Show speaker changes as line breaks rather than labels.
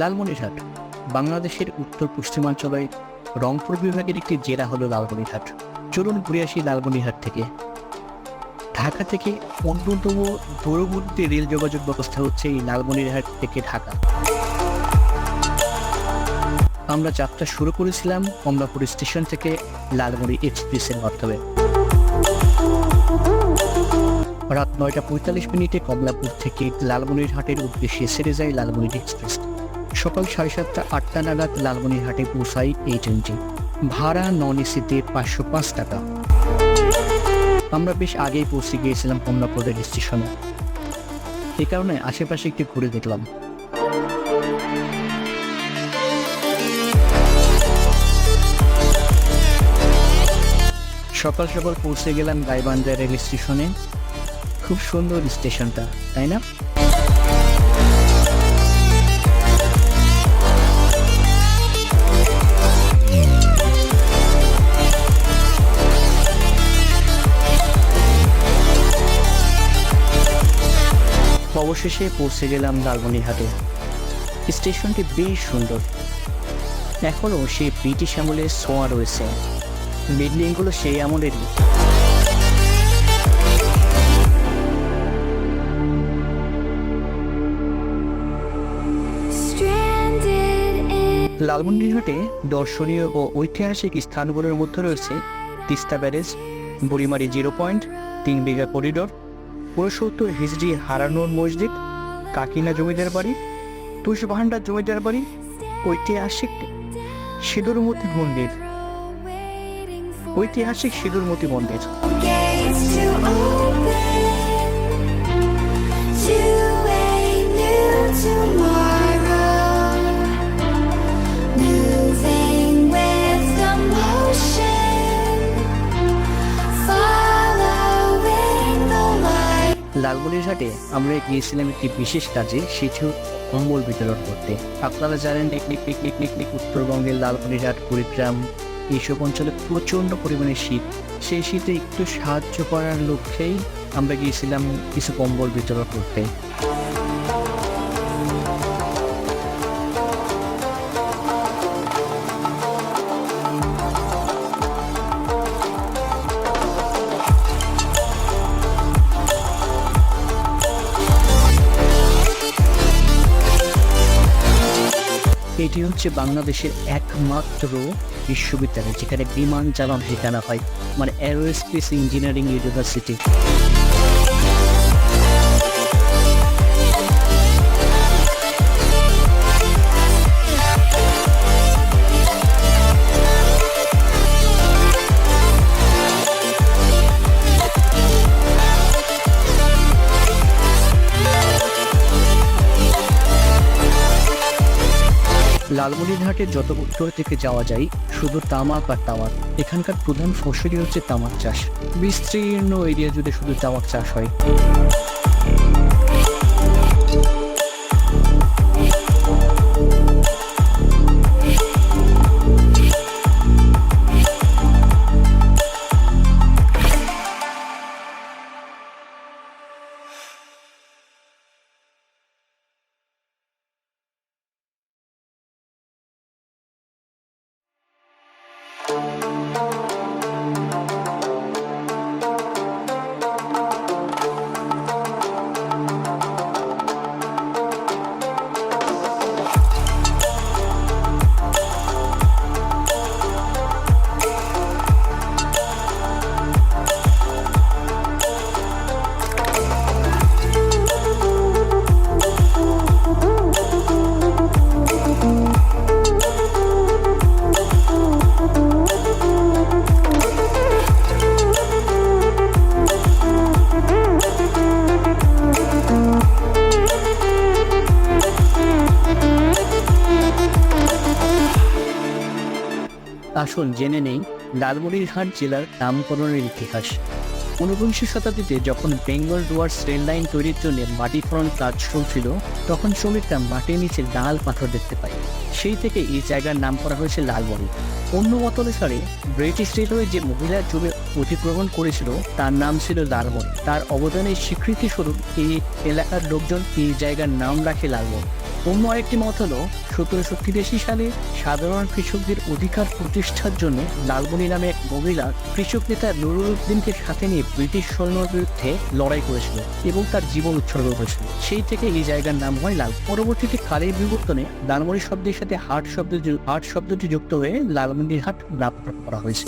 লালমনিরহাট, বাংলাদেশের উত্তর পশ্চিমাঞ্চলে রংপুর বিভাগের একটি জেলা হলো লালমনিরহাট। চলুন ঘুরে আসি লালমনিরহাট থেকে। ঢাকা থেকে অন্যতম দূরবর্তী রেল যোগাযোগ ব্যবস্থা হচ্ছে এই লালমনিরহাট থেকে ঢাকা। আমরা যাত্রা শুরু করেছিলাম কমলাপুর স্টেশন থেকে লালমনি এক্সপ্রেসের মাধ্যমে। রাত নয়টা পঁয়তাল্লিশ মিনিটে কমলাপুর থেকে লালমনিরহাটের উদ্দেশ্যে সেরে যায় লালমনির এক্সপ্রেস। সকাল সাড়ে সাতটা, আটটা নাগাদ লালমনিরহাটে পৌঁছায় এই ট্রেনটি ভাড়া নন এসিতে পাঁচশো পাঁচ টাকা। আমরা বেশ আগেই পৌঁছে গিয়েছিলাম কমলাপুর রেল স্টেশনে। এ কারণে আশেপাশে একটু ঘুরে দেখলাম। সকাল সকাল পৌঁছে গেলাম গাইবান্ধা রেল স্টেশনে। খুব সুন্দর স্টেশনটা, তাই না? অবশেষে পৌঁছে গেলাম লালমনিরহাটে। স্টেশনটি বেশ সুন্দর। এখনও সেই ব্রিটিশ আমলের ছোঁয়া রয়েছে। বিল্ডিংগুলো সেই আমলেরই।
In
দর্শনীয় ও ঐতিহাসিক স্থানগুলোর মধ্যে রয়েছে Teesta barrage Burimari zero point Tin Bigha corridor উনসত্তর হিজড়ি হারানোর মসজিদ, কাকিনা জমিদার বাড়ি তুষভান্ডার জমিদার বাড়ি, ঐতিহাসিক সিঁদুরমতি মন্দির। ঐতিহাসিক সিঁদুরমতি মন্দির। লালমনিরহাটে আমরা গিয়েছিলাম একটি বিশেষ কাজে শিশু কম্বল বিতরণ করতে। আপনারা জানেন একটি পিকনিক পিকনিক উত্তরবঙ্গের লালগুলিরহাট কুড়িগ্রাম এইসব অঞ্চলে প্রচণ্ড পরিমাণে শীত। সেই শীতে একটু সাহায্য করার লক্ষ্যেই আমরা গিয়েছিলাম কিছু কম্বল বিতরণ করতে। এটি হচ্ছে বাংলাদেশের একমাত্র বিশ্ববিদ্যালয় যেখানে বিমান চালন শেখানো হয় মানে অ্যারোস্পেস ইঞ্জিনিয়ারিং ইউনিভার্সিটি লালমনিরহাটের যত উত্তর থেকে যাওয়া যায়, শুধু তামাক আর তামাক। এখানকার প্রধান ফসলই হচ্ছে তামাক চাষ। বিস্তীর্ণ এরিয়া জুড়ে শুধু তামাক চাষ হয়। আসুন জেনে নেই, লালমনিরহাট জেলার নামকরণের ইতিহাস। ঊনবিংশ শতাব্দীতে যখন বেঙ্গল ডুয়ার্স রেল লাইন তৈরির জন্য মাটি ফলন কাজ চলছিল, তখন শ্রমিকরা মাটির নিচে লাল পাথর দেখতে পায়। সেই থেকে এই জায়গার নাম করা হয়েছে লালমনি। অন্য মত অনুসারে, ব্রিটিশ রেলওয়ে যে মহিলা জমি অধিগ্রহণ করেছিল, তার নাম ছিল লালমনি। তার অবদানের স্বীকৃতিস্বরূপ এই এলাকার লোকজন এই জায়গার নাম রাখে লালমনি। অন্য আরেকটি মত হলো, সতেরোশো তিরাশি সালে সাধারণ কৃষকদের অধিকার প্রতিষ্ঠার জন্য লালমণি নামে এক মহিলা কৃষক নেতা নুরুল উদ্দিনকে সাথে নিয়ে ব্রিটিশ সৈন্যর বিরুদ্ধে লড়াই করেছিল এবং তার জীবন উৎসর্গ করেছিল। সেই থেকে এই জায়গার নাম হয় লাল পরবর্তীতে কালের বিবর্তনে লালমণি শব্দের সাথে হাট শব্দ হাট শব্দটি যুক্ত হয়ে লালমনির হাট নামকরণ করা হয়েছে।